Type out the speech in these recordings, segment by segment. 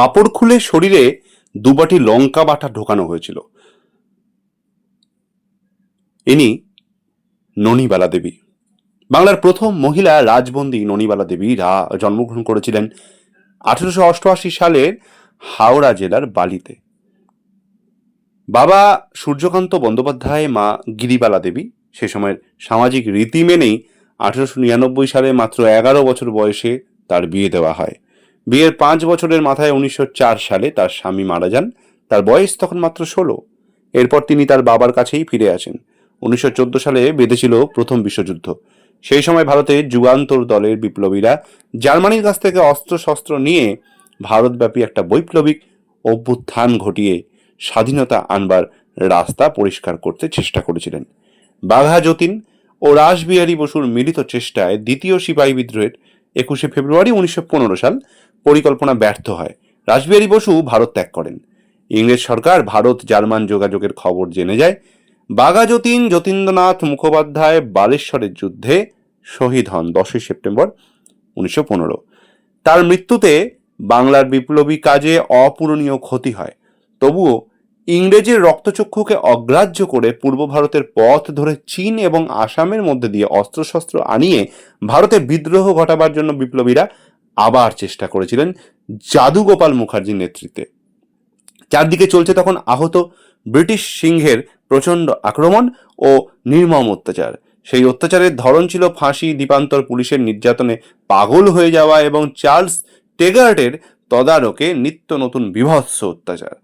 কাপড় খুলে শরীরে দুবাটি লঙ্কা বাটা ঢোকানো হয়েছিল। ইনি ননিবালা দেবী। বাংলার প্রথম মহিলা রাজবন্দী ননিবালা দেবী রা জন্মগ্রহণ করেছিলেন আঠেরোশো অষ্টআশি সালের হাওড়া জেলার বালিতে। বাবা সূর্যকান্ত বন্দ্যোপাধ্যায়, মা গিরিবালা দেবী, সে সময়ের সামাজিক রীতি মেনেই আঠেরোশো নিরানব্বই সালে মাত্র এগারো বছর বয়সে তার বিয়ে দেওয়া হয়। বিয়ের পাঁচ বছরের মাথায় উনিশশো চার সালে তার স্বামী মারা যান। তার বয়স তখন মাত্র ষোলো। এরপর তিনি তার বাবার কাছেই ফিরে আসেন। উনিশশো চোদ্দ সালে বেঁধেছিল প্রথম বিশ্বযুদ্ধ। সেই সময় ভারতে যুগান্তর দলের বিপ্লবীরা জার্মানির কাছ থেকে অস্ত্রশস্ত্র নিয়ে ভারতব্যাপী একটা বৈপ্লবিক অভ্যুত্থান ঘটিয়ে স্বাধীনতা আনবার রাস্তা পরিষ্কার করতে চেষ্টা করেছিলেন। বাঘা যতীন ও রাসবিহারী বসুর মিলিত চেষ্টায় দ্বিতীয় সিপাহী বিদ্রোহের একুশে ফেব্রুয়ারি উনিশশো পনেরো সাল পরিকল্পনা ব্যর্থ হয়। রাসবিহারী বসু ভারত ত্যাগ করেন। ইংরেজ সরকার ভারত জার্মান যোগাযোগের খবর জেনে যায় বাঘা যতীন যতীন্দ্রনাথ মুখোপাধ্যায় বালেশ্বরের যুদ্ধে শহীদ হন দশই সেপ্টেম্বর উনিশশো পনেরো। তার মৃত্যুতে বাংলার বিপ্লবী কাজে অপূরণীয় ক্ষতি হয়। তবুও ইংরেজের রক্তচক্ষুকে অগ্রাহ্য করে পূর্ব ভারতের পথ ধরে চীন এবং আসামের মধ্যে দিয়ে অস্ত্রশস্ত্র আনিয়ে ভারতে বিদ্রোহ ঘটাবার জন্য বিপ্লবীরা আবার চেষ্টা করেছিলেন জাদুগোপাল মুখার্জির নেতৃত্বে। চারদিকে চলছে তখন আহত ব্রিটিশ সিংহের প্রচণ্ড আক্রমণ ও নির্মম অত্যাচার। সেই অত্যাচারের ধরন ছিল ফাঁসি দ্বীপান্তর পুলিশের নির্যাতনে পাগল হয়ে যাওয়া এবং চার্লস টেগার্টের তদারকে নিত্য নতুন বিভৎস অত্যাচার।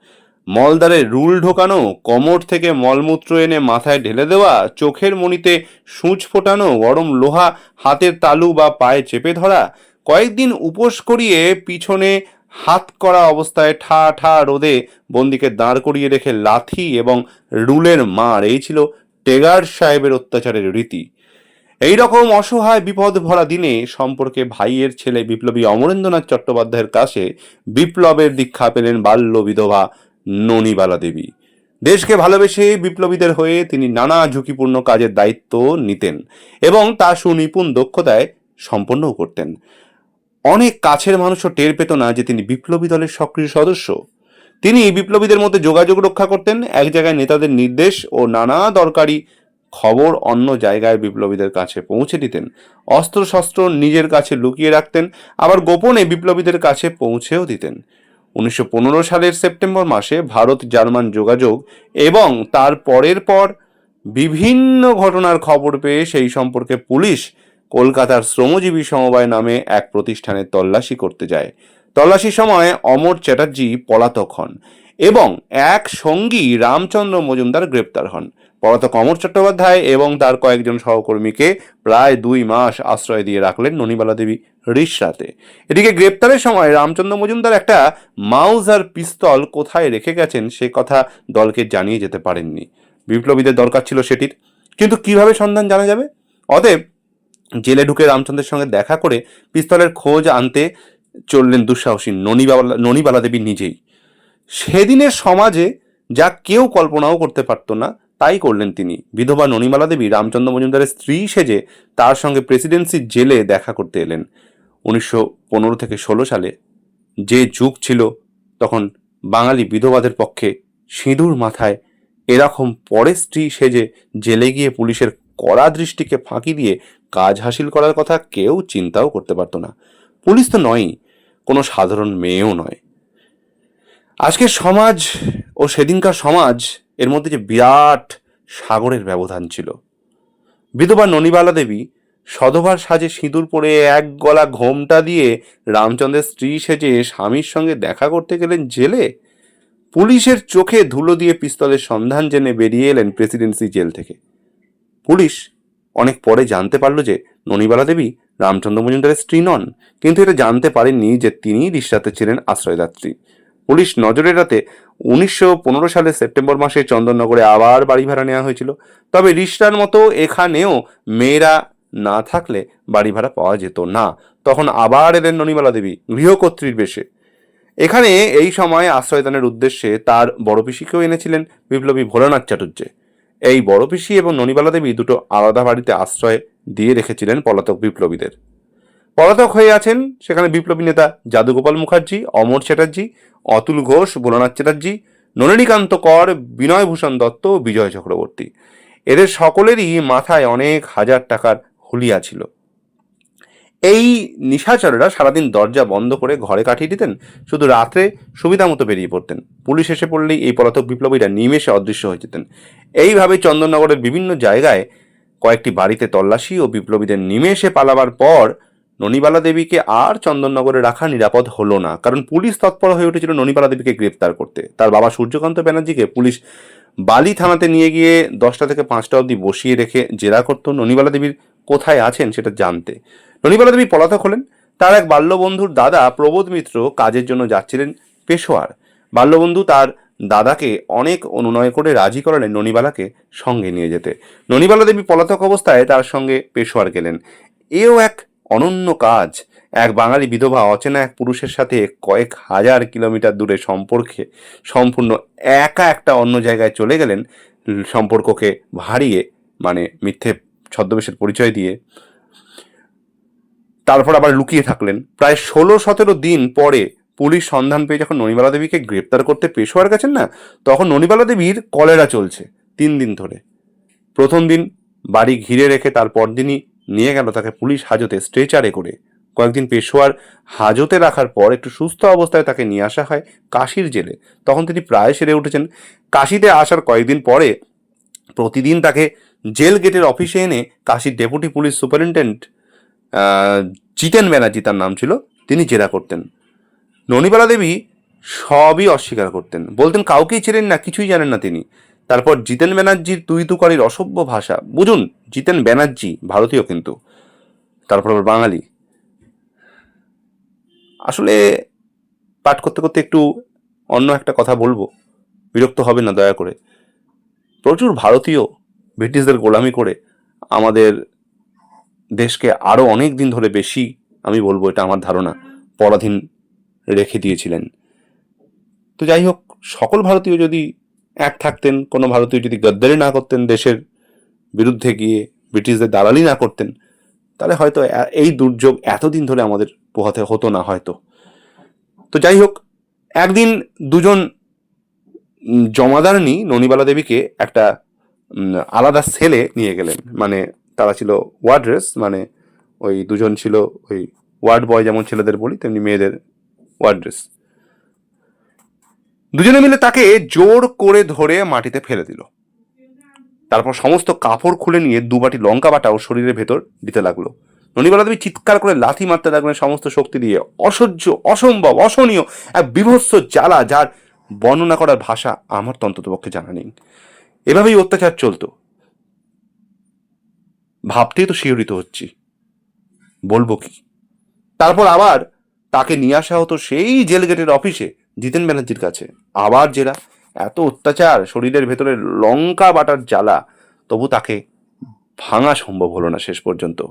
মলদারে রুল ঢোকানো, কোমর থেকে মলমূত্র এনে মাথায় ঢেলে দেওয়া, চোখের মণিতে সূচ ফোটানো, গরম লোহা, হাতের তালু বা পায়ে চেপে ধরা কয়েকদিন উপোস করিয়ে পিছনে হাত করা অবস্থায় ঠা ঠা রোদে বন্দিকে দাঁড় করিয়ে রেখে লাথি এবং রুলের মার, এই ছিল টেগার সাহেবের অত্যাচারের রীতি। এই রকম অসহায় বিপদ ভরা দিনে সম্পর্কে ভাইয়ের ছেলে বিপ্লবী অমরেন্দ্রনাথ চট্টোপাধ্যায়ের কাছে বিপ্লবের দীক্ষা পেলেন বাল্য বিধবা ননিবালা দেবী। দেশকে ভালোবেসে বিপ্লবীদের হয়ে তিনি নানা ঝুঁকিপূর্ণ কাজের দায়িত্ব নিতেন এবং তা সুনিপুণ দক্ষতায় সম্পন্নও করতেন। অনেক কাছের মানুষও টের পেত না যে তিনি বিপ্লবী দলের সক্রিয় সদস্য। তিনি বিপ্লবীদের মধ্যে যোগাযোগ রক্ষা করতেন, এক জায়গায় নেতাদের নির্দেশ ও নানা দরকারি খবর অন্য জায়গায় বিপ্লবীদের কাছে পৌঁছে দিতেন। অস্ত্রশস্ত্র নিজের কাছে লুকিয়ে রাখতেন, আবার গোপনে বিপ্লবীদের কাছে পৌঁছেও দিতেন। উনিশশো পনেরো সালের সেপ্টেম্বর মাসে ভারত জার্মান যোগাযোগ এবং তার পরের পর বিভিন্ন ঘটনার খবর পেয়ে সেই সম্পর্কে পুলিশ কলকাতার শ্রমজীবী সমবায় নামে এক প্রতিষ্ঠানে তল্লাশি করতে যায়। তল্লাশির সময় অমর চ্যাটার্জি পলাতক হন এবং এক সঙ্গী রামচন্দ্র মজুমদার গ্রেপ্তার হন। পলাতক অমর চট্টোপাধ্যায় এবং তার কয়েকজন সহকর্মীকে প্রায় দুই মাস আশ্রয় দিয়ে রাখলেন ননিবালা দেবী রিসরাতে। এদিকে গ্রেপ্তারের সময় রামচন্দ্র মজুমদার একটা মাউজ আর পিস্তল কোথায় রেখে গেছেন সে কথা দলকে জানিয়ে যেতে পারেননি। বিপ্লবীদের দরকার ছিল সেটির। কিন্তু কীভাবে সন্ধান জানা যাবে? অতএব জেলে ঢুকে রামচন্দ্রের সঙ্গে দেখা করে পিস্তলের খোঁজ আনতে চললেন দুঃসাহসী ননিবালা ননিবালা দেবী নিজেই। সেদিনের সমাজে যা কেউ কল্পনাও করতে পারতো না, তাই করলেন তিনি। বিধবা ননিমালা দেবী রামচন্দ্র মজুমদারের স্ত্রী সেজে তার সঙ্গে প্রেসিডেন্সি জেলে দেখা করতে এলেন। উনিশশো পনেরো থেকে ষোলো সালে যে যুগ ছিল, তখন বাঙালি বিধবাদের পক্ষে সিঁদুর মাথায় এরকম পরে স্ত্রী সেজে জেলে গিয়ে পুলিশের কড়া দৃষ্টিকে ফাঁকি দিয়ে কাজ হাসিল করার কথা কেউ চিন্তাও করতে পারতো না। পুলিশ তো নয়ই, কোনো সাধারণ মেয়েও নয়। আজকের সমাজ ও সেদিনকার সমাজ এর মধ্যে যে বিরাট সাগরের ব্যবধান ছিল। বিধবা ননিবালা দেবী সধবার সাজে সিঁদুর পরে এক গলা ঘোমটা দিয়ে রামচন্দ্রের স্ত্রী সেজে স্বামীর সঙ্গে দেখা করতে গেলেন জেলে। পুলিশের চোখে ধুলো দিয়ে পিস্তলের সন্ধান জেনে বেরিয়ে এলেন প্রেসিডেন্সি জেল থেকে। পুলিশ অনেক পরে জানতে পারল যে ননিবালা দেবী রামচন্দ্র মজুমদারের স্ত্রী নন, কিন্তু এটা জানতে পারেননি যে তিনি রিসাতে ছিলেন আশ্রয়দাত্রী পুলিশ নজরে রাতে উনিশশো সালের সেপ্টেম্বর মাসে চন্দননগরে আবার বাড়ি ভাড়া নেওয়া হয়েছিল। তবে রিস্টার মতো এখানেও মেয়েরা না থাকলে বাড়ি ভাড়া পাওয়া যেত না। তখন আবার এলেন ননিমালা দেবী গৃহকর্ত্রীর বেশে। এখানে এই সময় আশ্রয়দানের উদ্দেশ্যে তার বড় পিসিকেও এনেছিলেন বিপ্লবী ভোলানাথ চাটুর্যে এই বড় পিসি এবং ননিবালা দেবী দুটো আলাদা বাড়িতে আশ্রয় দিয়ে রেখেছিলেন পলাতক বিপ্লবীদের। পলাতক হয়ে আছেন সেখানে বিপ্লবী নেতা যাদুগোপাল মুখার্জি, অমর চ্যাটার্জি, অতুল ঘোষ, ভোলানাথ চ্যাটার্জি নলিনীকান্ত কর, বিনয়ভূষণ দত্ত বিজয় চক্রবর্তী। এদের সকলেরই মাথায় অনেক হাজার টাকার হুলিয়া ছিল। এই নিশাচরেরা সারাদিন দরজা বন্ধ করে ঘরে কাটিয়ে দিতেন, শুধু রাত্রে সুবিধা মতো বেরিয়ে পড়তেন। পুলিশ এসে পড়লেই এই পলাতক বিপ্লবীরা নিমেষে অদৃশ্য হয়ে যেতেন। এইভাবে চন্দননগরের বিভিন্ন জায়গায় কয়েকটি বাড়িতে তল্লাশি ও বিপ্লবীদের নিমেষে পালাবার পর ননীবালা দেবীকে আর চন্দননগরে রাখা নিরাপদ হলো না। কারণ পুলিশ তৎপর হয়ে উঠেছিল ননিবালা দেবীকে গ্রেপ্তার করতে। তার বাবা সূর্যকান্ত ব্যানার্জিকে পুলিশ বালি থানাতে নিয়ে গিয়ে দশটা থেকে পাঁচটা অবধি বসিয়ে রেখে জেরা করতো ননীবালা দেবীর কোথায় আছেন সেটা জানতে। ননিবালা দেবী পলাতক হলেন। তার এক বাল্যবন্ধুর দাদা প্রবোধ মিত্র কাজের জন্য যাচ্ছিলেন পেশোয়ার। বাল্যবন্ধু তার দাদাকে অনেক অনুনয় করে রাজি করালেন ননিবালাকে সঙ্গে নিয়ে যেতে। ননিবালা দেবী পলাতক অবস্থায় তার সঙ্গে পেশোয়ার গেলেন। এও এক অনন্য কাজ। এক বাঙালি বিধবা অচেনা এক পুরুষের সাথে কয়েক হাজার কিলোমিটার দূরে সম্পর্কে সম্পূর্ণ একা একটা অন্য জায়গায় চলে গেলেন। সম্পর্ককে ভারিয়ে মানে মিথ্যে ছদ্মবেশের পরিচয় দিয়ে তারপর আবার লুকিয়ে থাকলেন। প্রায় ষোলো সতেরো দিন পরে পুলিশ সন্ধান পেয়ে যখন ননিবালা দেবীকে গ্রেপ্তার করতে পেশোয়ার গেছেন না, তখন ননিবালা দেবীর কলেরা চলছে তিন দিন ধরে। প্রথম দিন বাড়ি ঘিরে রেখে তারপর দিনই নিয়ে গেল তাকে পুলিশ হাজতে স্ট্রেচারে করে। কয়েকদিন পেশোয়ার হাজতে রাখার পর একটু সুস্থ অবস্থায় তাকে নিয়ে আসা হয় কাশির জেলে। তখন তিনি প্রায় সেরে উঠেছেন। কাশিতে আসার কয়েকদিন পরে প্রতিদিন তাকে জেল গেটের অফিসে এনে কাশির deputy police superintendent Jiten Banerjee তার নাম ছিল, তিনি জেরা করতেন। ননিবালা দেবী সবই অস্বীকার করতেন। বলতেন, কাউকেই ছিলেন না, কিছুই জানেন না তিনি। তারপর জিতেন ব্যানার্জির তুই তুকারির অসভ্য ভাষা। বুঝুন, জিতেন ব্যানার্জি, ভারতীয় কিন্তু। তারপর আবার বাঙালি। আসলে পাঠ করতে করতে একটু অন্য একটা কথা বলব। বিরক্ত হবে না, দয়া করে। প্রচুর ভারতীয় ব্রিটিশদের গোলামি করে আমাদের দেশকে আরও অনেক দিন ধরে বেশি, আমি বলব এটা আমার ধারণা, পরাধীন রেখে দিয়েছিলেন। তো যাই হোক, সকল ভারতীয় যদি এক থাকতেন, কোনো ভারতীয় যদি গদ্দারি না করতেন দেশের বিরুদ্ধে গিয়ে, ব্রিটিশদের দালালি না করতেন, তাহলে হয়তো এই দুর্যোগ এতদিন ধরে আমাদের পোহাতে হতো না হয়তো। তো যাই হোক, একদিন দুজন জমাদারনি ননিবালা দেবীকে একটা আলাদা সেলে নিয়ে গেলেন মানে তারা ছিল ওয়ার্ড্রেস মানে ওই দুজন ছিল ওই ওয়ার্ড বয় যেমন ছেলেদের বলি, তেমনি মেয়েদের ওয়ার্ড্রেস। দুজনে মিলে তাকে জোর করে ধরে মাটিতে ফেলে দিল। তারপর সমস্ত কাপড় খুলে নিয়ে দুবাটি লঙ্কা বাটা ও শরীরের ভেতর দিতে লাগল। ননিবালা দেবী চিৎকার করে লাথি মারতে লাগলেন সমস্ত শক্তি দিয়ে। অসহ্য, অসম্ভব, অসহনীয়, এক বিভৎস জ্বালা যার বর্ণনা করার ভাষা আমার তো অন্ততপক্ষে জানা নেই। এভাবেই অত্যাচার চলতো। ভাবতেই তো শিহরিত হচ্ছি। বলব কি? তারপর আবার তাকে নিয়ে আসা হতো সেই জেল গেটের অফিসে, জিতেন ব্যানার্জির কাছে। আবার জেরা, এত অত্যাচার, শরীরের ভেতরে লঙ্কা বাটার জ্বালা, তবু তাকে ভাঙা সম্ভব হলো না শেষ পর্যন্ত।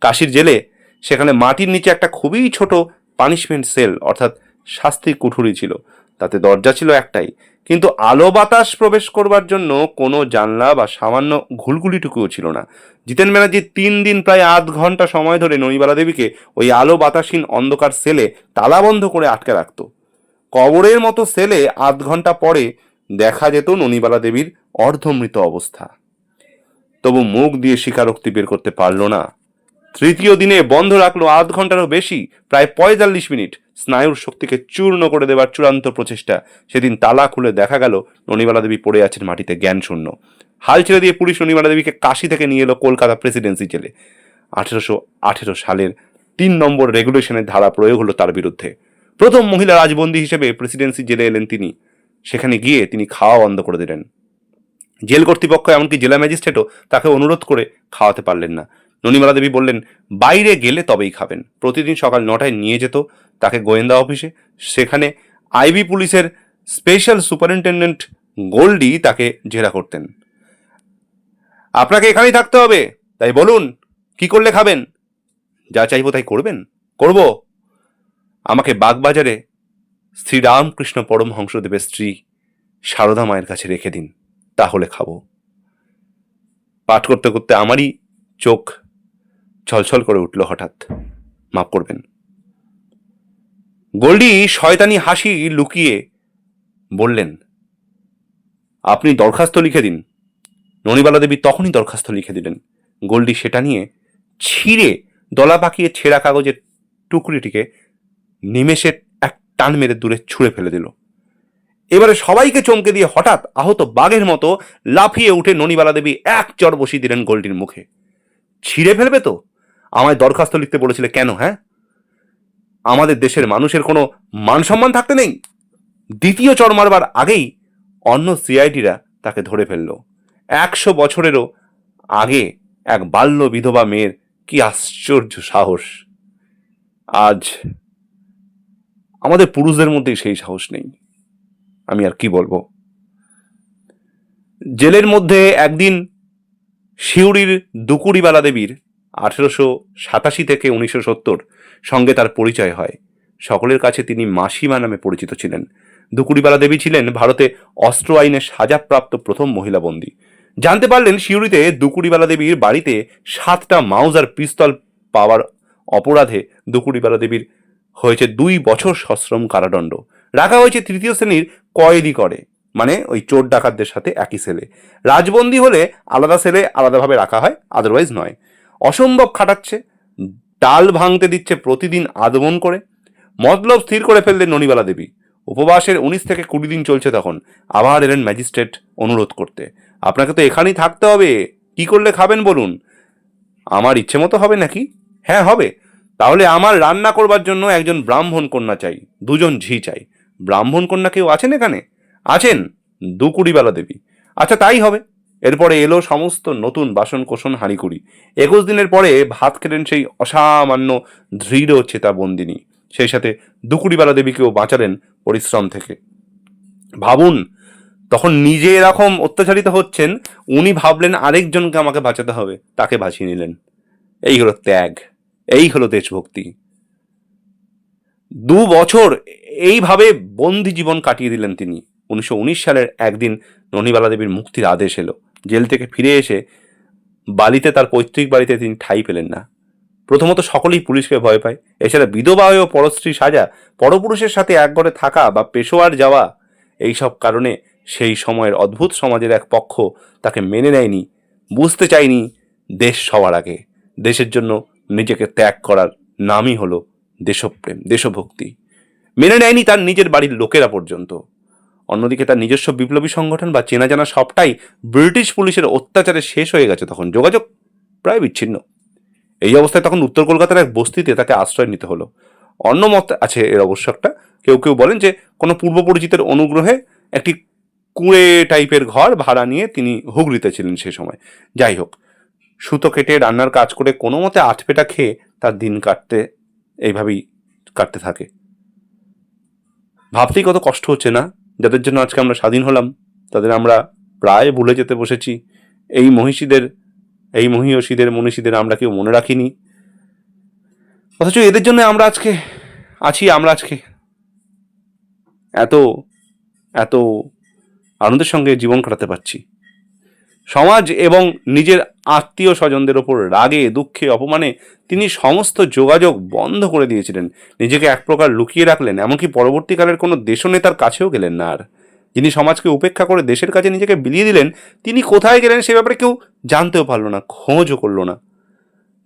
কাশির জেলে সেখানে মাটির নিচে একটা খুবই ছোট পানিশমেন্ট সেল অর্থাৎ শাস্তি কুঠুরি ছিল। তাতে দরজা ছিল একটাই। কিন্তু আলো বাতাস প্রবেশ করবার জন্য কোনো জানলা বা সামান্য ঘুলগুলিটুকুও ছিল না। জিতেন ব্যানার্জি তিন দিন প্রায় আধ ঘণ্টা সময় ধরে নৈবালা দেবীকে ওই আলো বাতাসহীন অন্ধকার সেলে তালাবন্ধ করে আটকে রাখত। কবরের মতো সেলে আধ ঘণ্টা পরে দেখা যেত ননিবালা দেবীর অর্ধমৃত অবস্থা। তবু মুখ দিয়ে স্বীকারোক্তি বের করতে পারল না। তৃতীয় দিনে বন্ধ রাখল আধ ঘন্টারও বেশি, প্রায় পঁয়তাল্লিশ মিনিট। স্নায়ুর শক্তিকে চূর্ণ করে দেওয়ার চূড়ান্ত প্রচেষ্টা। সেদিন তালা খুলে দেখা গেল ননিবালা দেবী পড়ে আছেন মাটিতে জ্ঞান শূন্য। হাল ছেড়ে দিয়ে পুলিশ ননিবালা দেবীকে কাশি থেকে নিয়ে এলো কলকাতা প্রেসিডেন্সি জেলে। আঠেরোশো আঠেরো সালের তিন নম্বর রেগুলেশনের ধারা প্রয়োগ হলো তার বিরুদ্ধে। প্রথম মহিলা রাজবন্দী হিসেবে প্রেসিডেন্সি জেলে এলেন তিনি। সেখানে গিয়ে তিনি খাওয়া বন্ধ করে দিলেন। জেল কর্তৃপক্ষ, এমনকি জেলা ম্যাজিস্ট্রেটও তাকে অনুরোধ করে খাওয়াতে পারলেন না। ননিমালা দেবী বললেন, বাইরে গেলে তবেই খাবেন। প্রতিদিন সকাল নটায় নিয়ে যেত তাকে গোয়েন্দা অফিসে। সেখানে আইবি পুলিশের স্পেশাল সুপারিনটেন্ডেন্ট গোল্ডি তাকে জেরা করতেন। আপনাকে এখানেই থাকতে হবে। তাই বলুন, কি করলে খাবেন? যা চাইব তাই করবেন? করব। আমাকে বাগবাজারে শ্রীরামকৃষ্ণ পরমহংসদেবের স্ত্রী সারদা মায়ের কাছে রেখে দিন, তাহলে খাব। পাঠ করতে করতে আমারই চোখ ছলছল করে উঠল হঠাৎ। মাফ করবেন। গোল্ডি শয়তানি হাসি লুকিয়ে বললেন, আপনি দরখাস্ত লিখে দিন। ননিবালা দেবী তখনই দরখাস্ত লিখে দিলেন। গোল্ডি সেটা নিয়ে ছিঁড়ে দলা পাকিয়ে ছেঁড়া কাগজের টুকরিটিকে নিমেষে এক টান মেরে দূরে ছুঁড়ে ফেলে দিল। এবারে সবাইকে চমকে দিয়ে হঠাৎ আহত বাঘের মতো লাফিয়ে উঠে ননিবালা দেবী এক চর বসিয়ে দিলেন গোল্ডির মুখে। ছিঁড়ে ফেলবে তো? আমায় দরখাস্ত লিখতে বলেছিলে কেন হ্যাঁ? আমাদের দেশের মানুষের কোনো মান সম্মান থাকতে নেই। দ্বিতীয় চর মারবার আগেই অন্য সিআইডিরা তাকে ধরে ফেলল। একশো বছরেরও আগে এক বাল্য বিধবা মেয়ের কি আশ্চর্য সাহস। আজ আমাদের পুরুষদের মধ্যেই সেই সাহস নেই। আমি আর কি বলব? জেলের মধ্যে একদিন শিউরির দুকুড়িবালা দেবীর আঠেরোশো সাতাশি থেকে উনিশশো সত্তর সঙ্গে তার পরিচয় হয়। সকলের কাছে তিনি মাসিমা নামে পরিচিত ছিলেন। দুকুড়িবালা দেবী ছিলেন ভারতে অস্ত্র আইনে সাজাপ্রাপ্ত প্রথম মহিলা বন্দী। জানতে পারলেন শিউরিতে দুকুড়িবালা দেবীর বাড়িতে সাতটা মাউজার পিস্তল পাওয়ার অপরাধে দুকুড়িবালা দেবীর হয়েছে দুই বছর সশ্রম কারাদণ্ড। রাখা হয়েছে তৃতীয় শ্রেণির কয়েদি করে মানে ওই চোর ডাকাতদের সাথে একই সেলে। রাজবন্দি হলে আলাদা সেলে আলাদাভাবে রাখা হয় আদারওয়াইজ নয়। অসম্ভব খাটাচ্ছে, ডাল ভাঙতে দিচ্ছে প্রতিদিন আদমন করে, মতলব স্থির করে ফেললেন ননিবালা দেবী। উপবাসের উনিশ থেকে কুড়ি দিন চলছে তখন, আবার এলেন ম্যাজিস্ট্রেট অনুরোধ করতে। আপনাকে তো এখানেই থাকতে হবে, কি করলে খাবেন বলুন? আমার ইচ্ছে মতো হবে নাকি? হ্যাঁ হবে। তাহলে আমার রান্না করবার জন্য একজন ব্রাহ্মণ কন্যা চাই, দুজন ঝি চাই। ব্রাহ্মণ কন্যা কেউ আছেন এখানে? আছেন দু দুকুড়িবালা দেবী। আচ্ছা তাই হবে। এরপরে এলো সমস্ত নতুন বাসন কোষণ হাঁড়িকুড়ি। একুশ দিনের পরে ভাত খেলেন সেই অসামান্য দৃঢ় চেতা বন্দিনী সেই সাথে দুকুড়িবালা দেবীকেও বাঁচালেন পরিশ্রম থেকে। ভাবুন, তখন নিজে এরকম অত্যাচারিত হচ্ছেন, উনি ভাবলেন আরেকজনকে আমাকে বাঁচাতে হবে, তাকে বাঁচিয়ে নিলেন। এই হলো ত্যাগ, এই হলো দেশভক্তি। দু বছর এইভাবে বন্দি জীবন কাটিয়ে দিলেন তিনি। উনিশশো উনিশ সালের একদিন ননিবালা দেবীর মুক্তির আদেশ এলো। জেল থেকে ফিরে এসে বালিতে তার পৈতৃক বাড়িতে তিনি ঠাঁই পেলেন না। প্রথমত সকলেই পুলিশকে ভয় পায়। এছাড়া বিধবা হয়েও পরস্ত্রী সাজা, পরপুরুষের সাথে এক ঘরে থাকা বা পেশোয়ার যাওয়া, এইসব কারণে সেই সময়ের অদ্ভুত সমাজের এক পক্ষ তাকে মেনে নেয়নি, বুঝতে চায়নি দেশ সবার আগে। দেশের জন্য নিজেকে ত্যাগ করার নামই হলো দেশপ্রেম, দেশভক্তি। মেনে নেয়নি তার নিজের বাড়ির লোকেরা পর্যন্ত। অন্যদিকে তার নিজস্ব বিপ্লবী সংগঠন বা চেনা জানা সবটাই ব্রিটিশ পুলিশের অত্যাচারে শেষ হয়ে গেছে তখন। যোগাযোগ প্রায় বিচ্ছিন্ন। এই অবস্থায় তখন উত্তর কলকাতার এক বস্তিতে তাকে আশ্রয় নিতে হলো। অন্য মত আছে এর অবশ্য একটা। কেউ কেউ বলেন যে, কোনো পূর্ব পরিচিতের অনুগ্রহে একটি কুঁড়ে টাইপের ঘর ভাড়া নিয়ে তিনি হুগলিতে ছিলেন সে সময়। যাই হোক, সুতো কেটে রান্নার কাজ করে কোনো মতে আটপেটা খেয়ে তার দিন কাটতে, এইভাবেই কাটতে থাকে। ভাবতেই কত কষ্ট হচ্ছে না? যাদের জন্য আজকে আমরা স্বাধীন হলাম, তাদের আমরা প্রায় ভুলে যেতে বসেছি। এই মহিষীদের এই মহিষীদের, মনীষীদের আমরা কেউ মনে রাখিনি। অথচ এদের জন্য আমরা আজকে আছি, আমরা আজকে। এত এত আনন্দের সঙ্গে জীবন কাটাতে পারছি। সমাজ এবং নিজের আত্মীয় স্বজনদের ওপর রাগে, দুঃখে, অপমানে তিনি সমস্ত যোগাযোগ বন্ধ করে দিয়েছিলেন। নিজেকে এক প্রকার লুকিয়ে রাখলেন, এমনকি পরবর্তীকালের কোনো দেশনেতার কাছেও গেলেন না আর। যিনি সমাজকে উপেক্ষা করে দেশের কাছে নিজেকে বিলিয়ে দিলেন, তিনি কোথায় গেলেন সে ব্যাপারে কেউ জানতেও পারল না, খোঁজও করল না।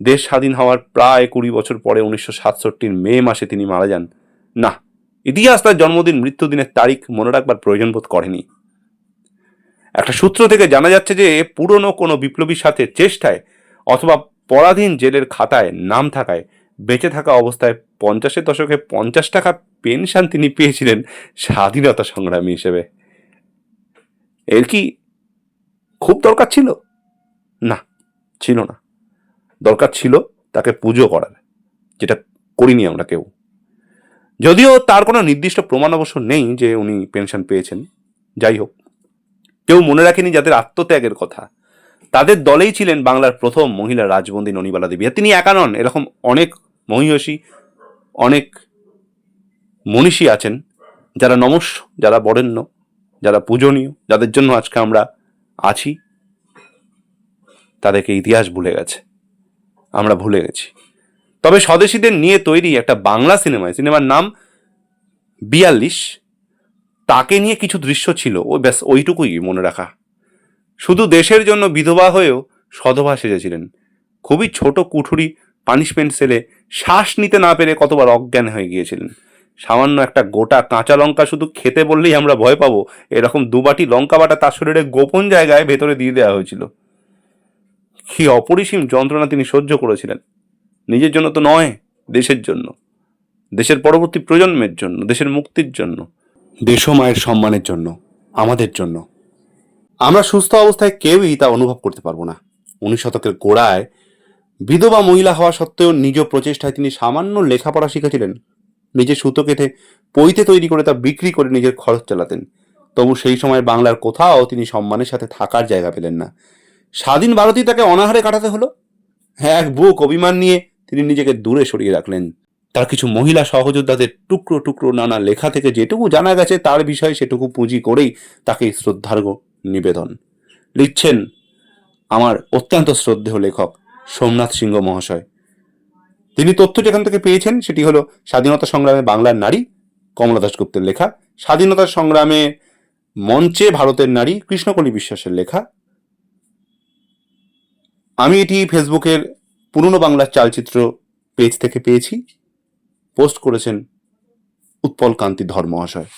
দেশ স্বাধীন হওয়ার প্রায় কুড়ি বছর পরে উনিশশো সাতষট্টির মে মাসে তিনি মারা যান। না, ইতিহাস তার জন্মদিন, মৃত্যুদিনের তারিখ মনে রাখবার প্রয়োজন বোধ করেনি। একটা সূত্র থেকে জানা যাচ্ছে যে পুরনো কোনো বিপ্লবীর সাথে চেষ্টায় অথবা পরাধীন জেলের খাতায় নাম থাকায় বেঁচে থাকা অবস্থায় পঞ্চাশের দশকে পঞ্চাশ টাকা পেনশন তিনি পেয়েছিলেন স্বাধীনতা সংগ্রামী হিসেবে। এর কি খুব দরকার ছিল? না ছিল না। দরকার ছিল তাকে পুজো করার, যেটা করিনি আমরা কেউ। যদিও তার কোনো নির্দিষ্ট প্রমাণ অবশ্য নেই যে উনি পেনশন পেয়েছেন। যাই হোক কেউ মনে রাখেনি যাদের আত্মত্যাগের কথা। তাদের দলেই ছিলেন বাংলার প্রথম মহিলা রাজবন্দী ননিবালা দেবী। তিনি একা নন, এরকম অনেক মহিষী অনেক মনীষী আছেন, যারা নমস্য যারা বরেণ্য, যারা পূজনীয়, যাদের জন্য আজকে আমরা আছি, তাদেরকে ইতিহাস ভুলে গেছে। আমরা ভুলে গেছি। তবে স্বদেশীদের নিয়ে তৈরি একটা বাংলা সিনেমায়, সিনেমার নাম বিয়াল্লিশ তাকে নিয়ে কিছু দৃশ্য ছিল। ও ব্যাস, ওইটুকুই মনে রাখা। শুধু দেশের জন্য বিধবা হয়েও সধবা সেজেছিলেন। খুবই ছোট কুঠুরি পানিশমেন্ট সেলে শ্বাস নিতে না পেরে কতবার অজ্ঞান হয়ে গিয়েছিলেন। সামান্য একটা গোটা কাঁচা লঙ্কা শুধু খেতে বললেই আমরা ভয় পাবো। এরকম দুবাটি লঙ্কা বাটা তার শরীরে গোপন জায়গায় ভেতরে দিয়ে দেওয়া হয়েছিল। কি অপরিসীম যন্ত্রণা তিনি সহ্য করেছিলেন। নিজের জন্য তো নয়, দেশের জন্য। দেশের পরবর্তী প্রজন্মের জন্য, দেশের মুক্তির জন্য। দেশ মায়ের সম্মানের জন্য, আমাদের জন্য। আমরা সুস্থ অবস্থায় কেউই তা অনুভব করতে পারব না। উনিশ শতকের গোড়ায় বিধবা মহিলা হওয়া সত্ত্বেও নিজ প্রচেষ্টায় তিনি সামান্য লেখাপড়া শিখেছিলেন। নিজে সুতো কেটে পৈতে তৈরি করে তা বিক্রি করে নিজের খরচ চালাতেন। তবু সেই সময় বাংলার কোথাও তিনি সম্মানের সাথে থাকার জায়গা পেলেন না। স্বাধীন ভারতই তাকে অনাহারে কাটাতে হলো। এক বুক অভিমান নিয়ে তিনি নিজেকে দূরে সরিয়ে রাখলেন। তার কিছু মহিলা সহযোদ্ধাদের টুকরো টুকরো নানা লেখা থেকে যেটুকু জানা গেছে, তার বিষয়ে সেটুকু পুঁজি করেই তাকে শ্রদ্ধার্ঘ নিবেদন। লিখছেন আমার অত্যন্ত শ্রদ্ধেয় লেখক সোমনাথ সিংহ মহাশয়। তিনি তথ্য যেখান থেকে পেয়েছেন, সেটি হলো স্বাধীনতা সংগ্রামে বাংলার নারী কমলা দাসগুপ্তের লেখা, স্বাধীনতা সংগ্রামে মঞ্চে ভারতের নারী কৃষ্ণকলি বিশ্বাসের লেখা। আমি এটি ফেসবুকের পুরনো বাংলার চালচিত্র পেজ থেকে পেয়েছি। পোস্ট করেছেন উৎপল কান্তি মহাশয়